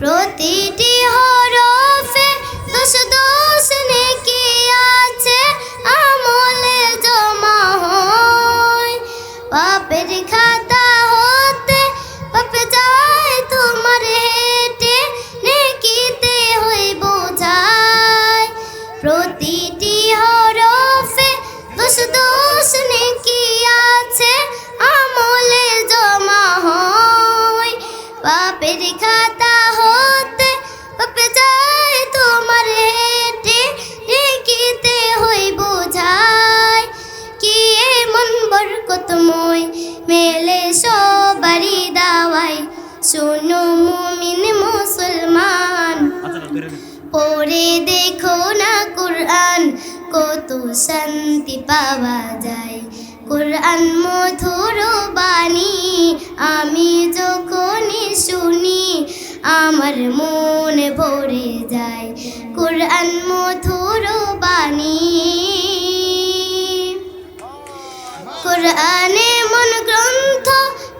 প্রতিটি মেলে সবারই দাওয়াই শোনো মুমিন মুসলমান পড়ে দেখো না কোরআন কত শান্তি পাওয়া যায়। কোরআন মধুর বাণী আমি যখনই শুনি আমার মন ভরে যায়। কোরআন মধুর বাণী। কোরআনে গ্রন্থ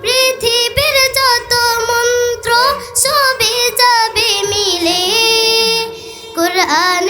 পৃথিবীর যত মন্ত্র সবে যাবে মিলে। কোরআনে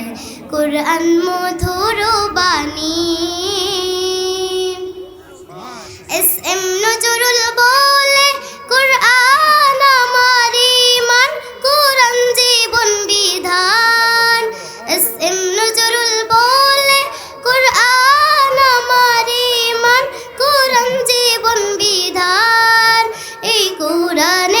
কোরআন মধুর বাণী। এস এম নজরুল বলে, কোরআন আমার ইমান কোরআন জীবন বিধান। এস এম নজরুল বলে, কোরআন আমার ইমান কোরআন জীবন বিধান। এই কোরআনের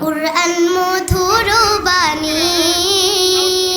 কোরআন মধুর বাণী।